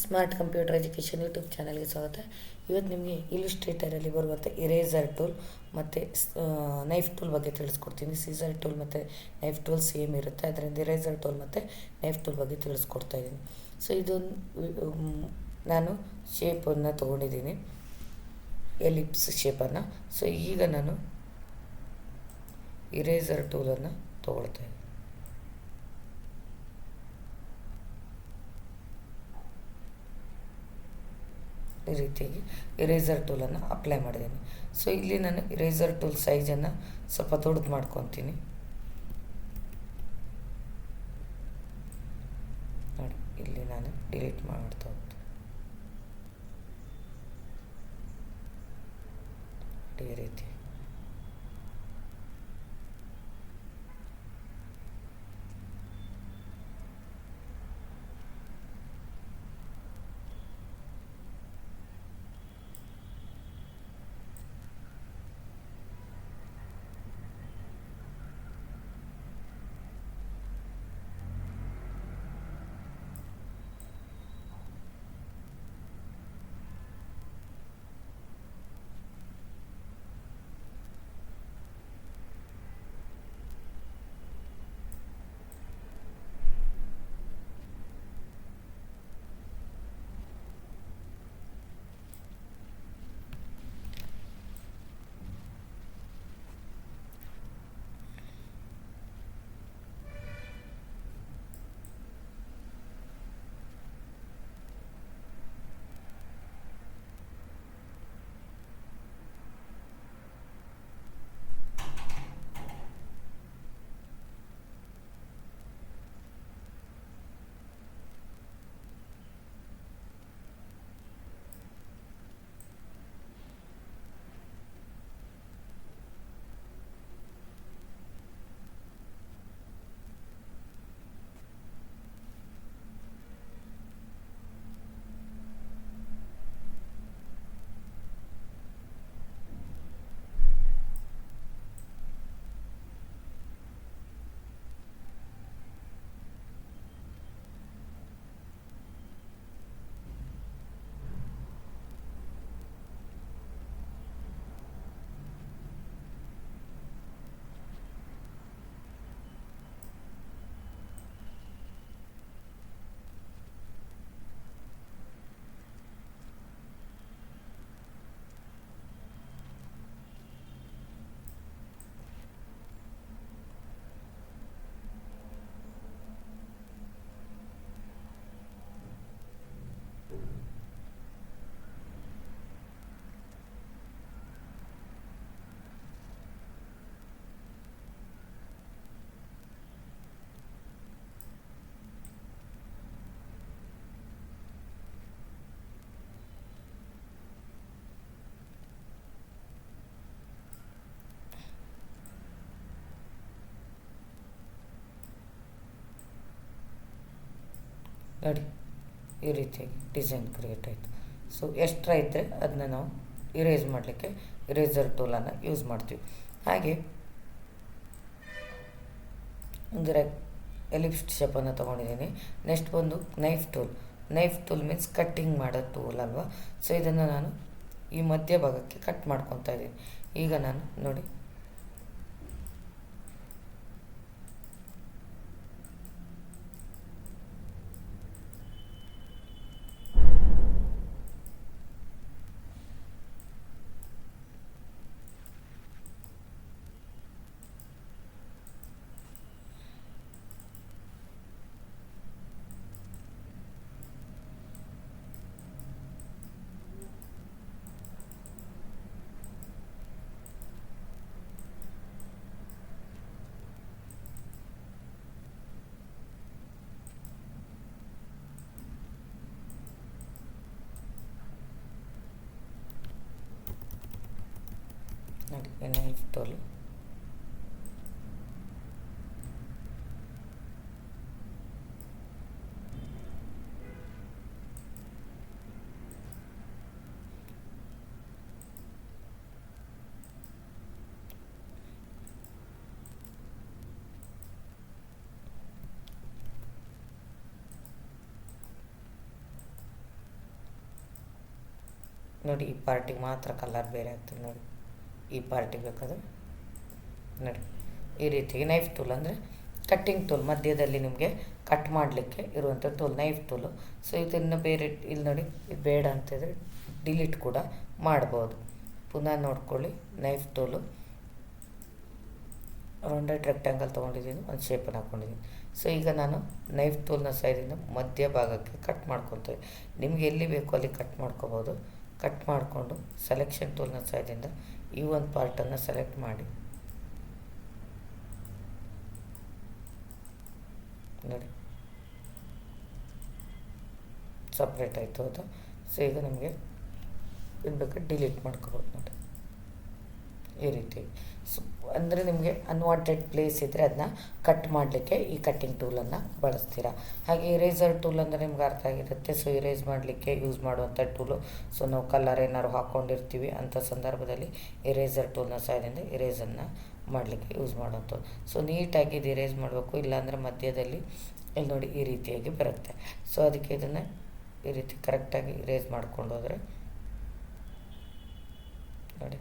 Smart computer education YouTube ಚಾನಲ್ಗೆ ಸ್ವಾಗತ. ಇವತ್ತು ನಿಮಗೆ ಇಲಿಸ್ಟ್ರೇಟರಲ್ಲಿ ಬರುವಂಥ ಇರೇಸರ್ ಟೂಲ್ ಮತ್ತು ನೈಫ್ ಟೂಲ್ ಬಗ್ಗೆ ತಿಳಿಸ್ಕೊಡ್ತೀನಿ. ಸೀಸರ್ ಟೂಲ್ ಮತ್ತು ನೈಫ್ ಟೂಲ್ ಸೇಮ್ ಇರುತ್ತೆ. ಅದರಿಂದ ಇರೇಸರ್ ಟೂಲ್ ಮತ್ತು ನೈಫ್ ಟೂಲ್ ಬಗ್ಗೆ ತಿಳಿಸ್ಕೊಡ್ತಾ ಇದ್ದೀನಿ. ಸೊ ಇದೊಂದು ನಾನು ಶೇಪನ್ನು ತೊಗೊಂಡಿದ್ದೀನಿ. ಎಲಿಪ್ಸ್ ಶೇಪನ್ನು ಸೊ ಈಗ ನಾನು ಇರೇಸರ್ ಟೂಲನ್ನು ತೊಗೊಳ್ತಾ ಇದ್ದೀನಿ. ರೀತಿಯಾಗಿ ಇರೇಸರ್ ಟೂಲನ್ನು ಅಪ್ಲೈ ಮಾಡಿದ್ದೀನಿ. ಸೊ ಇಲ್ಲಿ ನಾನು ಇರೇಸರ್ ಟೂಲ್ ಸೈಜನ್ನು ಸ್ವಲ್ಪ ದೊಡ್ಡದು ಮಾಡ್ಕೊತೀನಿ. ನೋಡಿ, ಇಲ್ಲಿ ನಾನು ಡಿಲೀಟ್ ಮಾಡ್ತಾ ಹೋಗ್ತೀನಿ. ಈ ರೀತಿ. ನೋಡಿ ಈ ರೀತಿಯಾಗಿ ಡಿಸೈನ್ ಕ್ರಿಯೇಟ್ ಆಯಿತು. ಸೊ ಎಷ್ಟರ ಇದ್ದರೆ ಅದನ್ನ ನಾವು ಇರೇಸ್ ಮಾಡಲಿಕ್ಕೆ ಇರೇಸರ್ ಟೂಲನ್ನು ಯೂಸ್ ಮಾಡ್ತೀವಿ. ಹಾಗೆ ಒಂದು ರೆ ಶೇಪನ್ನು ತೊಗೊಂಡಿದ್ದೀನಿ. ನೆಕ್ಸ್ಟ್ ಬಂದು knife tool knife tool means cutting ಮಾಡೋ ಟೂಲ್ ಅಲ್ವಾ? ಸೊ ಇದನ್ನು ನಾನು ಈ ಮಧ್ಯ ಭಾಗಕ್ಕೆ ಕಟ್ ಮಾಡ್ಕೊತಾ ಇದ್ದೀನಿ. ಈಗ ನಾನು ನೋಡಿ నాకు పెన్ను ನೋಡಿ ಈ ಪಾರ್ಟಿಗೆ ಮಾತ್ರ ಕಲರ್ ಬೇರೆ ಆಗ್ತದೆ ನೋಡಿ ಈ ಪಾರ್ಟಿ ಬೇಕಾದ್ರೆ ನೋಡಿ. ಈ ರೀತಿ ನೈಫ್ ಟೂಲ್ ಅಂದರೆ ಕಟ್ಟಿಂಗ್ ಟೂಲ್ ಮಧ್ಯದಲ್ಲಿ ನಿಮಗೆ ಕಟ್ ಮಾಡಲಿಕ್ಕೆ ಇರುವಂಥ ಟೂಲ್ ನೈಫ್ ಟೂಲು ಸೊ ಇದನ್ನು ಬೇರೆ, ಇಲ್ಲಿ ನೋಡಿ ಇದು ಬೇಡ ಅಂತಿದ್ರೆ ಡಿಲೀಟ್ ಕೂಡ ಮಾಡ್ಬೋದು. ಪುನಃ ನೋಡ್ಕೊಳ್ಳಿ ನೈಫ್ ಟೂಲು ರೌಂಡೆಡ್ ರೆಕ್ಟ್ಯಾಂಗಲ್ ತೊಗೊಂಡಿದ್ದೀನಿ, ಒಂದು ಶೇಪನ್ನು ಹಾಕ್ಕೊಂಡಿದ್ದೀನಿ ಸೊ ಈಗ ನಾನು ನೈಫ್ ಟೂಲ್ನ ಸೈಡಿಂದ ಮಧ್ಯ ಭಾಗಕ್ಕೆ ಕಟ್ ಮಾಡ್ಕೊತೀನಿ ನಿಮಗೆ ಎಲ್ಲಿ ಬೇಕೋ ಅಲ್ಲಿ ಕಟ್ ಮಾಡ್ಕೋಬೋದು. ಕಟ್ ಮಾಡಿಕೊಂಡು ಸೆಲೆಕ್ಷನ್ ಟೂಲ್ನ ಸೈಡಿಂದ ಈ ಒಂದು ಪಾರ್ಟನ್ನು ಸೆಲೆಕ್ಟ್ ಮಾಡಿ. ನೋಡಿ. ಸಪ್ರೇಟ್ ಆಯಿತು ಅದು. ಸೊ ಈಗ ನಮಗೆ ಇದು ಡಿಲೀಟ್ ಮಾಡ್ಕೋಬೋದು ನೋಡಿ. ಈ ರೀತಿ ಸೊ ಅಂದರೆ ನಿಮಗೆ ಅನ್ವಾಂಟೆಡ್ ಪ್ಲೇಸ್ ಇದ್ದರೆ ಅದನ್ನ ಕಟ್ ಮಾಡಲಿಕ್ಕೆ ಈ ಕಟ್ಟಿಂಗ್ ಟೂಲನ್ನು ಬಳಸ್ತೀರಾ. ಹಾಗೆ ಇರೇಸರ್ ಟೂಲ್ ಅಂದರೆ ನಿಮ್ಗೆ ಅರ್ಥ ಆಗಿರುತ್ತೆ. ಸೊ ಇರೇಸ್ ಮಾಡಲಿಕ್ಕೆ ಯೂಸ್ ಮಾಡುವಂಥ ಟೂಲು ಸೊ ನಾವು ಕಲರ್ ಏನಾದ್ರು ಹಾಕ್ಕೊಂಡಿರ್ತೀವಿ ಅಂಥ ಸಂದರ್ಭದಲ್ಲಿ ಇರೇಸರ್ ಟೂಲ್ನ ಸಹಾಯದಿಂದ ಇರೇಸನ್ನು ಮಾಡಲಿಕ್ಕೆ ಯೂಸ್ ಮಾಡೋಂಥದ್ದು ಸೊ ನೀಟಾಗಿ ಇದು ಇರೇಸ್ ಮಾಡಬೇಕು. ಇಲ್ಲಾಂದರೆ ಮಧ್ಯದಲ್ಲಿ ಇಲ್ಲಿ ನೋಡಿ ಈ ರೀತಿಯಾಗಿ ಬರುತ್ತೆ. ಸೊ ಅದಕ್ಕೆ ಇದನ್ನು ಈ ರೀತಿ ಕರೆಕ್ಟಾಗಿ ಇರೇಸ್ ಮಾಡ್ಕೊಂಡು ಹೋದರೆ ನೋಡಿ.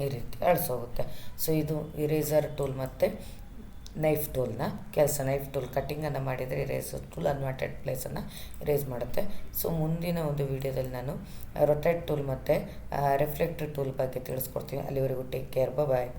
ಈ ರೀತಿ ಅಳಿಸೋಗುತ್ತೆ. ಸೊ ಇದು ಇರೇಸರ್ ಟೂಲ್ ಮತ್ತು ನೈಫ್ ಟೂಲ್ನ ಕೆಲಸ. ನೈಫ್ ಟೂಲ್ ಕಟ್ಟಿಂಗನ್ನು ಮಾಡಿದರೆ ಇರೇಸರ್ ಟೂಲ್ ಅನ್ವಾಂಟೆಡ್ ಪ್ಲೇಸನ್ನು ಇರೇಸ್ ಮಾಡುತ್ತೆ. ಸೊ ಮುಂದಿನ ಒಂದು ವಿಡಿಯೋದಲ್ಲಿ ನಾನು ರೊಟೇಟ್ ಟೂಲ್ ಮತ್ತು ರಿಫ್ಲೆಕ್ಟರ್ ಟೂಲ್ ಬಗ್ಗೆ ತಿಳಿಸ್ಕೊಡ್ತೀನಿ. ಅಲ್ಲಿವರೆಗೂ ಟೇಕ್ ಕೇರ್ ಬಾಯ್